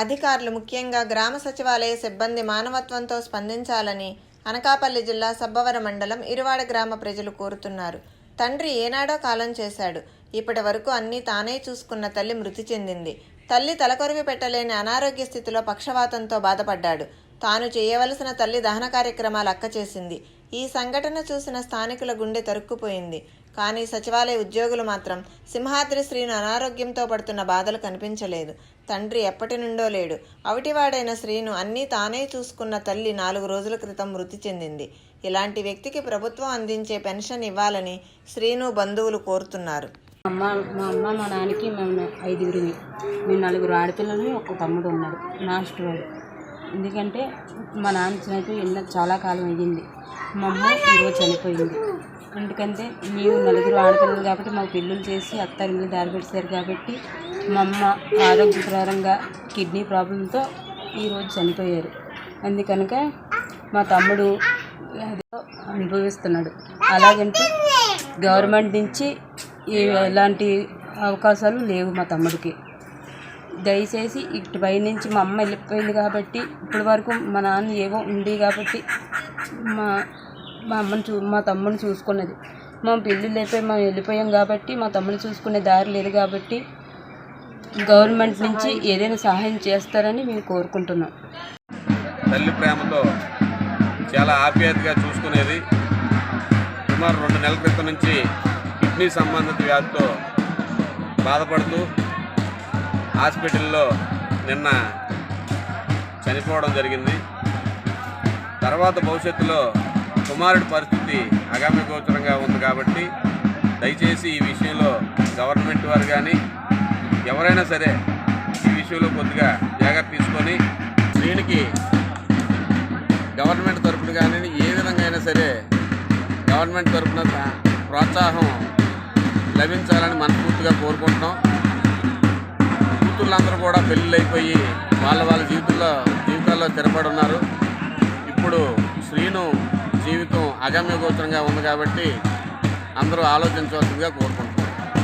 అధికారులు ముఖ్యంగా గ్రామ సచివాలయ సిబ్బంది మానవత్వంతో స్పందించాలని అనకాపల్లి జిల్లా సబ్బవర మండలం ఇరువాడ గ్రామ ప్రజలు కోరుతున్నారు. తండ్రి ఏనాడో కాలం చేశాడు. ఇప్పటి వరకు అన్నీ తానే చూసుకున్న తల్లి మృతి చెందింది. తల్లి తలకొరివి పెట్టలేని అనారోగ్య స్థితిలో పక్షవాతంతో బాధపడ్డాడు. తాను చేయవలసిన తల్లి దహన కార్యక్రమాలు అక్క చేసింది ఈ సంఘటన చూసిన స్థానికుల గుండె తరుక్కుపోయింది. కానీ సచివాలయ ఉద్యోగులు మాత్రం సింహాద్రి శ్రీను అనారోగ్యంతో పడుతున్న బాధలు కనిపించలేదు. తండ్రి ఎప్పటి నుండో లేడు. అవిటివాడైన శ్రీను అన్నీ తానే చూసుకున్న తల్లి నాలుగు రోజుల క్రితం మృతి చెందింది. ఇలాంటి వ్యక్తికి ప్రభుత్వం అందించే పెన్షన్ ఇవ్వాలని శ్రీను బంధువులు కోరుతున్నారు. అమ్మ మా అమ్మ మా నాన్నకి మేము ఐదుగురిని మేము నలుగురు ఆడపిల్లలు ఒక తమ్ముడు ఉన్నాడు. లాస్ట్ వాడు ఎందుకంటే మా నాన్న చనిపోయి ఎన్నో చాలా కాలం అయ్యింది. మా అమ్మ ఈరోజు చనిపోయింది. ఎందుకంటే మేము నలుగురు ఆడపిల్లలు కాబట్టి మాకు పెళ్ళిళ్ళు చేసి అత్తారింట్లో దారి పెట్టారు కాబట్టి మా అమ్మ ఆరోగ్యకరంగా కిడ్నీ ప్రాబ్లంతో ఈరోజు చనిపోయారు. అందుకనుక మా తమ్ముడు అనుభవిస్తున్నాడు. అలాగంటే గవర్నమెంట్ నుంచి ఎలాంటి అవకాశాలు లేవు మా తమ్ముడికి. దయచేసి ఇటుపై నుంచి మా అమ్మ వెళ్ళిపోయింది కాబట్టి ఇప్పటి వరకు మా నాన్న ఏవో ఉంది కాబట్టి మా మా అమ్మని చూ మా తమ్ముని చూసుకున్నది. మా పెళ్ళి లేకపోయి మేము వెళ్ళిపోయాం కాబట్టి మా తమ్ముని చూసుకునే దారి లేదు కాబట్టి గవర్నమెంట్ నుంచి ఏదైనా సహాయం చేస్తారని మేము కోరుకుంటున్నాం. తల్లి ప్రేమతో చాలా ఆప్యాయతగా చూసుకునేది. సుమారు రెండు నెలల క్రితం నుంచి కిడ్నీ సంబంధిత వ్యాధితో బాధపడుతూ హాస్పిటల్లో నిన్న చనిపోవడం జరిగింది. తర్వాత భవిష్యత్తులో కుమారుడి పరిస్థితి అగామ్య గోచరంగా ఉంది కాబట్టి దయచేసి ఈ విషయంలో గవర్నమెంట్ వారు కానీ ఎవరైనా సరే ఈ విషయంలో కొద్దిగా జాగ్రత్త తీసుకొని దీనికి గవర్నమెంట్ తరపున కానీ ఏ విధంగా అయినా సరే గవర్నమెంట్ తరపున ప్రోత్సాహం లభించాలని మనస్ఫూర్తిగా కోరుకుంటున్నాం. కూతుళ్ళందరూ కూడా పెళ్ళిళ్ళు అయిపోయి వాళ్ళ వాళ్ళ జీవితంలో జీవితాల్లో స్థిరపడి ఉన్నారు ఇప్పుడు శ్రీను జీవితం అగమ్య గోచరంగా ఉంది కాబట్టి అందరూ ఆలోచించవలసిందిగా కోరుకుంటున్నారు